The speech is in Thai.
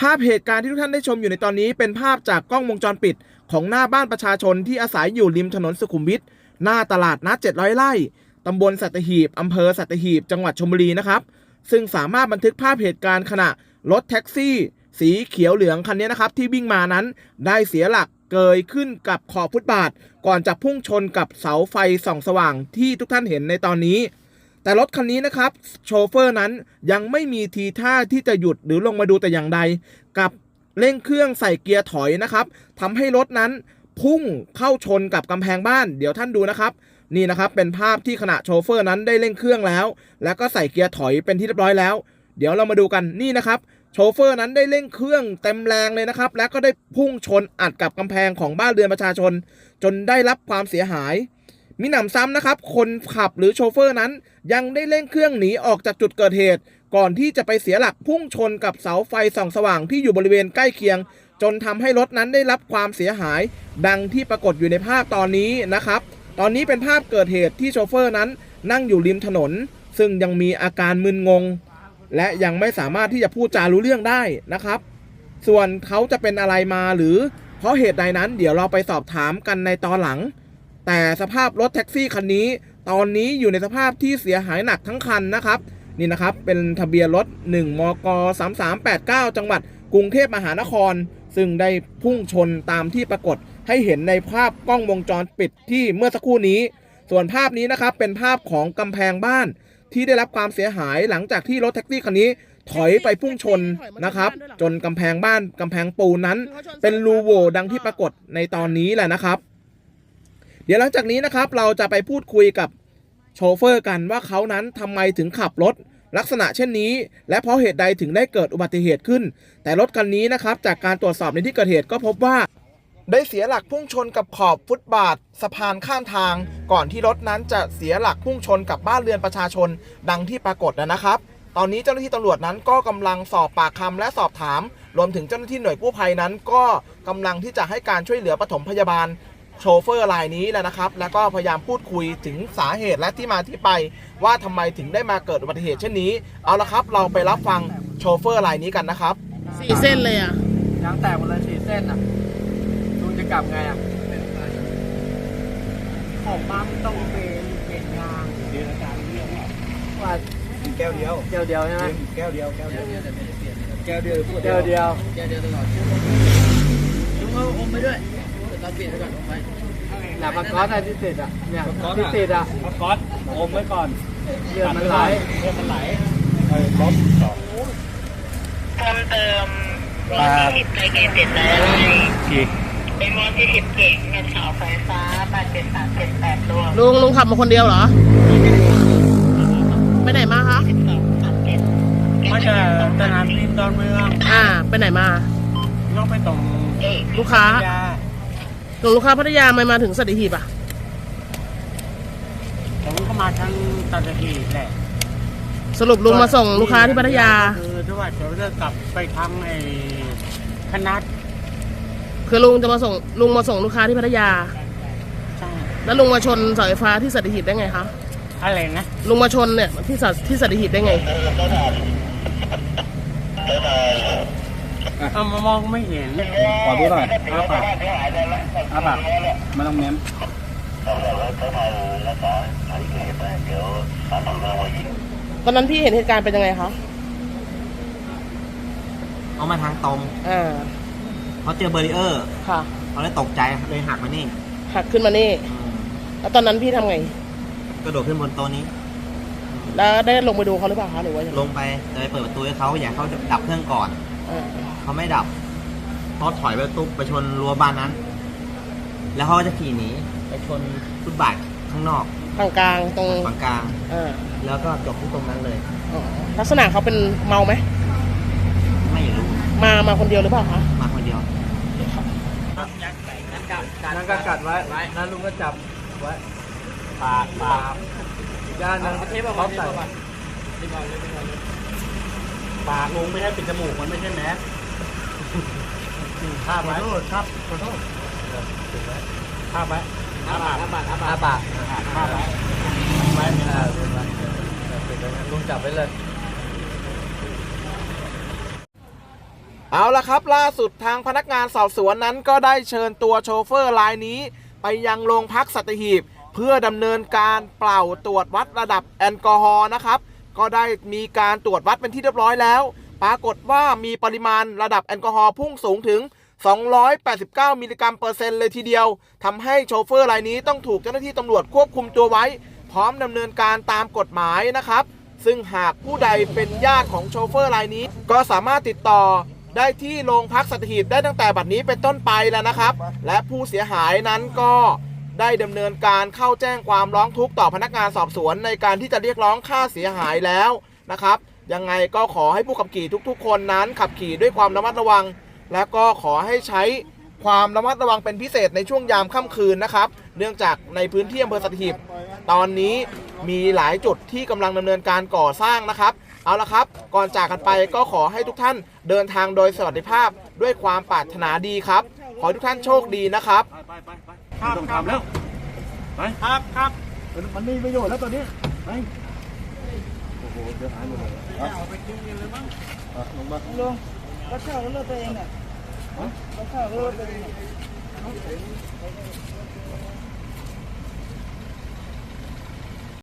ภาพเหตุการณ์ที่ทุกท่านได้ชมอยู่ในตอนนี้เป็นภาพจากกล้องวงจรปิด ของหน้าบ้านประชาชนที่อาศัยอยู่ริมถนนสุขุมวิทหน้าตลาดนัด700ไร่ตำบลสัตหีบอำเภอสัตหีบ จังหวัดชลบุรีนะครับ ซึ่งสามารถบันทึกภาพเหตุการณ์ขณะรถแท็กซี่ สีเขียวเหลืองคันนี้นะครับ ที่วิ่งมานั้นได้เสียหลักเกยขึ้นกับขอบฟุตบาท ก่อนจะพุ่งชนกับเสาไฟส่องสว่างที่ทุกท่านเห็นในตอนนี้ แต่รถคันนี้นะครับโชเฟอร์นั้นยังไม่มีทีท่าที่จะหยุดหรือลงมาดูแต่อย่างใด กับเร่งเครื่องใส่เกียร์ถอยนะครับทำให้รถนั้นพุ่งเข้าชนกับกำแพงบ้าน เดี๋ยวท่านดูนะครับนี่นะครับเป็นภาพที่ขณะโชเฟอร์นั้นได้เร่งเครื่องแล้ว แล้วก็ใส่เกียร์ถอยเป็นที่เรียบร้อยแล้ว เดี๋ยวเรามาดูกันนี่นะครับโชเฟอร์นั้นได้เร่งเครื่องเต็มแรงเลยนะครับ แล้วก็ได้พุ่งชนอัดกับกำแพงของบ้านเรือนประชาชน จนได้รับความเสียหาย มิหนำซ้ำนะครับ คนขับหรือโชเฟอร์นั้น ยังได้เร่งเครื่องหนีออกจากจุดเกิดเหตุ ก่อนที่จะไปเสียหลักพุ่งชนกับเสาไฟส่องสว่างที่อยู่บริเวณใกล้เคียง จนทำให้รถนั้นได้รับความเสียหาย ดังที่ปรากฏอยู่ในภาพตอนนี้นะครับ ตอนนี้เป็นภาพเกิดเหตุที่โชเฟอร์นั้น นั่งอยู่ริมถนน ซึ่งยังมีอาการมึนงง และยังไม่สามารถที่จะพูดจารู้เรื่องได้นะครับ ส่วนเขาจะเป็นอะไรมาหรือเพราะเหตุใดนั้น เดี๋ยวเราไปสอบถามกันในตอนหลัง แต่สภาพรถแท็กซี่คันนี้ ตอนนี้อยู่ในสภาพที่เสียหายหนักทั้งคันนะครับ นี่นะครับ เป็นทะเบียนรถ 1 มก 3389 จังหวัดกรุงเทพมหานคร ซึ่งได้พุ่งชนตามที่ปรากฏให้เห็นในภาพกล้องวงจรปิดที่เมื่อสักครู่นี้ ส่วนภาพนี้นะครับเป็นภาพของกำแพงบ้านที่ได้รับความเสียหายหลังจากที่รถแท็กซี่คันนี้ถอยไปพุ่งชนนะครับ จนกำแพงบ้านกำแพงปูนนั้น เป็นรูโหว่ดังที่ปรากฏในตอนนี้แหละนะครับ ดี๋ยวหลังจากนี้นะครับเราจะไปพูดคุยกับโชเฟอร์กันว่าเขานั้นทำไมถึงขับรถลักษณะเช่นนี้ และเพราะเหตุใดถึงได้เกิดอุบัติเหตุขึ้น แต่รถคันนี้นะครับจากการตรวจสอบในที่เกิดเหตุก็พบว่า ได้เสียหลักพุ่งชนกับขอบฟุตบาท สะพานข้ามทาง ก่อนที่รถนั้นจะเสียหลักพุ่งชนกับบ้านเรือนประชาชน ดังที่ปรากฏนะครับ ตอนนี้เจ้าหน้าที่ตำรวจนั้นก็กำลังสอบปากคำและสอบถาม รวมถึงเจ้าหน้าที่หน่วยกู้ภัยนั้น ก็กำลังที่จะให้การช่วยเหลือปฐมพยาบาล โชเฟอร์รายนี้แหละนะครับ แล้วก็พยายามพูดคุยถึงสาเหตุและที่มาที่ไป ว่าทำไมถึงได้มาเกิดอุบัติเหตุเช่นนี้ เอาละครับ เราไปรับฟังโชเฟอร์รายนี้กันนะครับสี่เส้นเลยอะยางแตกหมดเลยสี่เส้นอะลุงจะกลับไงอะของปั๊มต้องเป็นเปลี่ยนยางเดือนการเรื่องว่าแก้วเดียวแก้วเดียวใช่ไหมแก้วเดียวแก้วเดียวแก้วเดียวแก้วเดียวแกเดียวตลอดลุงเอาอมไปด้วย เดี๋ยวตอนเปลี่ยนไปก่อนอมไปหลับมาก้อนอะไรที่ติดอะเนี่ยที่ติดอะเอาก๊อตอมไว้ก่อนเลือดมันไหลเลือดมันไหลเออลบสองเพิ่มเติมรถที่สิบไทยเกมเจ็ดร้อยไร่กี่เป็นมอที่สิบเก่งเงินเสาไฟฟ้าแปดเจ็ดสามเจ็ดแปดดวงลุงลุงขับมาคนเดียวเหรอ ไปไหนมาคะ สิบสองสามเจ็ดไม่ใช่สนามบินดอนเมืองอ่า ไปไหนมาต้องไปตรงเอก ลูกค้า ยา ลุงลูกค้าพัทยาไม่มาถึงสัตหีบอะผมก็มาทางตัดทีแหละสรุปลุงมาส่งลูกค้าที่พัทยา คือที่ว่าจะเลิกกลับไปทางไอ้คณะคือลุงจะมาส่งลุงมาส่งลูกค้าที่พัทยา ใช่ แล้วลุงมาชนเสาไฟฟ้าที่สัตหีบได้ไงคะอะไรนะลุงมาชนเนี่ยที่สัตที่สัตหีบได้ไงเอามามองไม่เห็นขอดูหน่อยอาปาก อาปากไม่ต้องเม้มตอนนั้นพี่เห็นเหตุการณ์เป็นยังไงคะเอามาทางตรงอ่าเขาเจอเบอร์ริเออร์ค่ะเขาเลยตกใจเลยหักมานี่หักขึ้นมานี่ แล้วตอนนั้นพี่ทำไง กระโดดขึ้นบนโต๊ะนี้ แล้วได้ลงไปดูเขาหรือเปล่าคะหรือว่ายังไงลงไปจะไปเปิดประตูให้เขาอยากให้เขาดับเครื่องก่อนอ่าเขาไม่ดับเขาถอยไปตุ๊บไปชนรั้วบ้านนั้น แล้วเขาก็จะขี่หนีไปชนฟุตบาทข้างนอกทางกลางตรงฝั่งกลางอ่าแล้วก็จบที่ตรงนั้นเลย อ๋อลักษณะเขาเป็นเมาไหมไม่รู้มามาคนเดียวหรือเปล่าคะมาคนเดียวนั่นก็กัดไว้ นั่นลุงก็จับไว้ ปากปากอีกด้านหนึงเขาใส่ปากลุงไม่ใช่ปิดจมูกมันไม่ใช่แมสภาพไว้ขอโทษครับขอโทษ ภาพไว้ภาพปากอาปากอาปากภาพไว้ไว้ไม่อ่าได้เป็นไว้เป็นไว้ลุงจับไว้เลย เอาละครับ ล่าสุดทางพนักงานสอบสวนนั้นก็ได้เชิญตัวโชเฟอร์รายนี้ ไปยังโรงพักสัตหีบ เพื่อดำเนินการเป่าตรวจวัดระดับแอลกอฮอล์นะครับ ก็ได้มีการตรวจวัดเป็นที่เรียบร้อยแล้ว ปรากฏว่ามีปริมาณระดับแอลกอฮอล์พุ่งสูงถึง 289 มิลลิกรัมเปอร์เซ็นต์เลยทีเดียวทำให้โชเฟอร์รายนี้ต้องถูกเจ้าหน้าที่ตำรวจควบคุมตัวไว้ พร้อมดำเนินการตามกฎหมายนะครับ ซึ่งหากผู้ใดเป็นญาติของโชเฟอร์รายนี้ ก็สามารถติดต่อได้ที่โรงพักสัตหีบได้ตั้งแต่บัดนี้เป็นต้นไปแล้วนะครับ และผู้เสียหายนั้นก็ได้ดำเนินการเข้าแจ้งความร้องทุกข์ต่อพนักงานสอบสวนในการที่จะเรียกร้องค่าเสียหายแล้วนะครับ ยังไงก็ขอให้ผู้ขับขี่ทุกๆ คนนั้นขับขี่ด้วยความระมัดระวัง และก็ขอให้ใช้ความระมัดระวังเป็นพิเศษในช่วงยามค่ำคืนนะครับ เนื่องจากในพื้นที่อำเภอสัตหีบตอนนี้มีหลายจุดที่กำลังดำเนินการก่อสร้างนะครับ เอาละครับ ก่อนจากกันไปก็ขอให้ทุกท่านเดินทางโดยสวัสดิภาพด้วยความปรารถนาดีครับ ขอให้ทุกท่านโชคดีนะครับ ไปไปไปไปไม่ต้องทำแล้วไปครับครับมันมันไม่มีประโยชน์แล้วตอนนี้ไปโอ้โหเสียหายหมดเลยเอาไปกินกันเลยมั้งลงมาลุง Пока, вот это имя. Пока, вот это имя.